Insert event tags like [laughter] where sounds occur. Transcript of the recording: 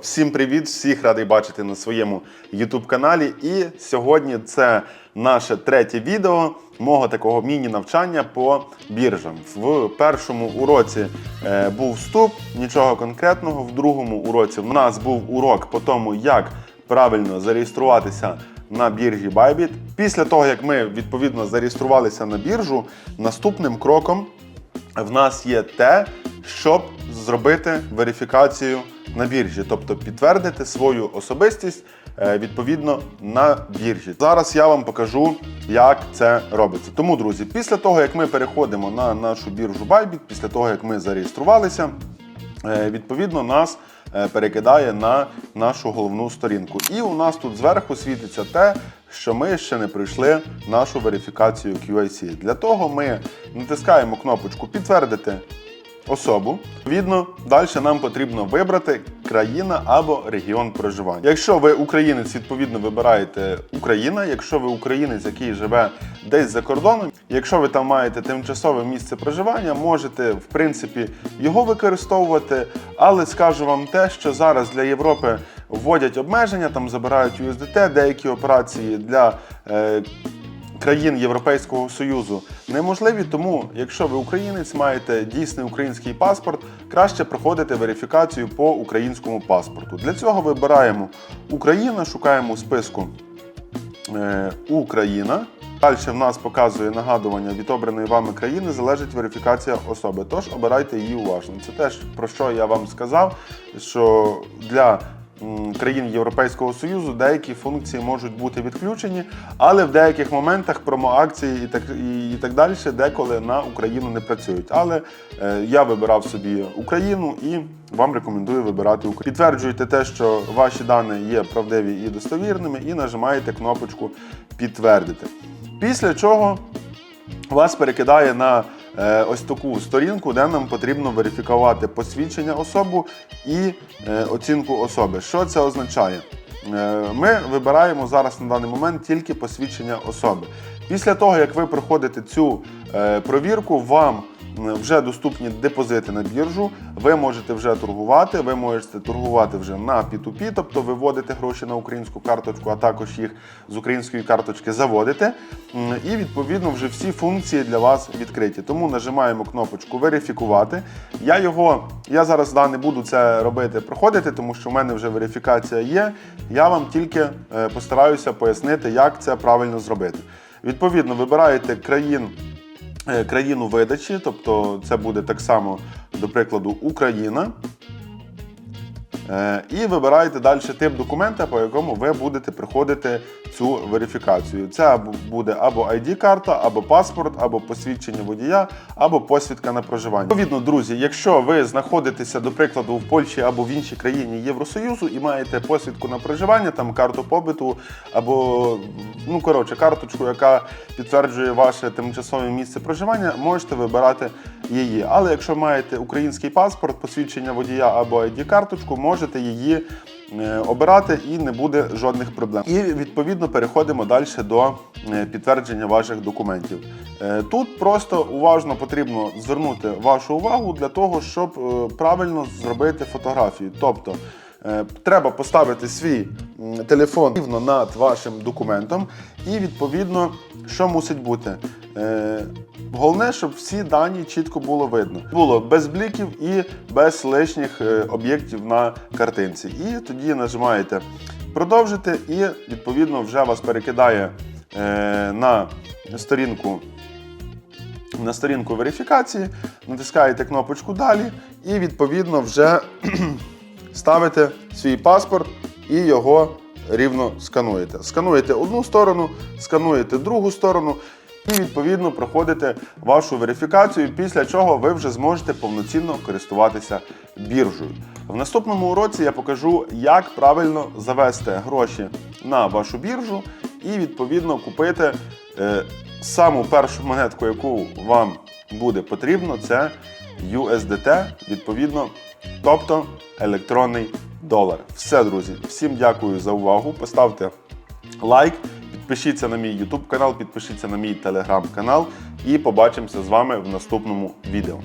Всім привіт! Всіх радий бачити на своєму YouTube каналі. І сьогодні це наше третє відео мого такого міні-навчання по біржам. В першому уроці е, був вступ, нічого конкретного. В другому уроці в нас був урок по тому, як правильно зареєструватися на біржі Bybit. Після того, як ми відповідно зареєструвалися на біржу, наступним кроком в нас є те, щоб зробити верифікацію на біржі, тобто підтвердити свою особистість е, відповідно на біржі. Зараз я вам покажу, як це робиться. Тому, друзі, після того, як ми переходимо на нашу біржу Bybit, після того, як ми зареєструвалися, е, відповідно нас е, перекидає на нашу головну сторінку. І у нас тут зверху світиться те, що ми ще не пройшли нашу верифікацію QIC. Для того ми натискаємо кнопочку Підтвердити особу. Відповідно, далі нам потрібно вибрати країна або регіон проживання. Якщо ви українець, відповідно вибираєте Україна. Якщо ви українець, який живе десь за кордоном, якщо ви там маєте тимчасове місце проживання, можете в принципі його використовувати. Але скажу вам те, що зараз для Європи вводять обмеження, там забирають USDT, деякі операції для. Е, країн Європейського Союзу неможливі, тому якщо ви українець маєте дійсний український паспорт, краще проходити верифікацію по українському паспорту. Для цього вибираємо Україна, шукаємо у списку е, Україна. Далі в нас показує нагадування від обраної вами країни залежить верифікація особи. Тож обирайте її уважно. Це теж про що я вам сказав, що для країн Європейського Союзу деякі функції можуть бути відключені, але в деяких моментах промоакції і так, і, і так далі деколи на Україну не працюють. Але е, я вибирав собі Україну і вам рекомендую вибирати Україну. Підтверджуйте те, що ваші дані є правдиві і достовірними, і нажимаєте кнопочку Підтвердити. Після чого вас перекидає на ось таку сторінку, де нам потрібно верифікувати посвідчення особи і е, оцінку особи. Що це означає? Е, Ми вибираємо зараз на даний момент тільки посвідчення особи. Після того, як ви проходите цю е, провірку, вам вже доступні депозити на біржу, ви можете вже торгувати, ви можете торгувати вже на P2P, тобто виводити гроші на українську карточку, а також їх з української карточки заводити. М, І відповідно вже всі функції для вас відкриті. Тому нажимаємо кнопочку верифікувати. Я його, я зараз да, не буду це робити, проходити, тому що в мене вже верифікація є. Я вам тільки е, постараюся пояснити, як це правильно зробити. Відповідно, вибираєте країн країну видачі, тобто це буде так само, до прикладу, Україна. Е, І вибираєте далі тип документа, по якому ви будете проходити цю верифікацію. Це буде або ID-карта, або паспорт, або посвідчення водія, або посвідка на проживання. Відповідно, друзі, якщо ви знаходитеся, до прикладу, в Польщі або в іншій країні Євросоюзу і маєте посвідку на проживання, там карту побиту, або ну коротше, карточку, яка підтверджує ваше тимчасове місце проживання, можете вибирати її. Але якщо маєте український паспорт, посвідчення водія або ID-карточку, можете її е, обирати і не буде жодних проблем. І відповідно переходимо далі до е, підтвердження ваших документів. Е, Тут просто уважно потрібно звернути вашу увагу для того, щоб правильно зробити фотографію. Тобто треба поставити свій телефон рівно над вашим документом, і відповідно, що мусить бути. Е, Головне, щоб всі дані чітко було видно. Було без бліків і без лишніх е, об'єктів на картинці. І тоді нажимаєте продовжити, і відповідно вже вас перекидає е, на сторінку. На сторінку верифікації, натискаєте кнопочку Далі і відповідно вже [clears throat] ставите свій паспорт і його рівно скануєте. Скануєте одну сторону, скануєте другу сторону і відповідно проходите вашу верифікацію, після чого ви вже зможете повноцінно користуватися біржею. В наступному уроці я покажу, як правильно завести гроші на вашу біржу і відповідно купити е, саму першу монетку, яку вам буде потрібно, це USDT, відповідно, тобто електронний долар. Все, друзі, всім дякую за увагу. Поставте лайк, підпишіться на мій YouTube канал, підпишіться на мій телеграм канал і побачимося з вами в наступному відео.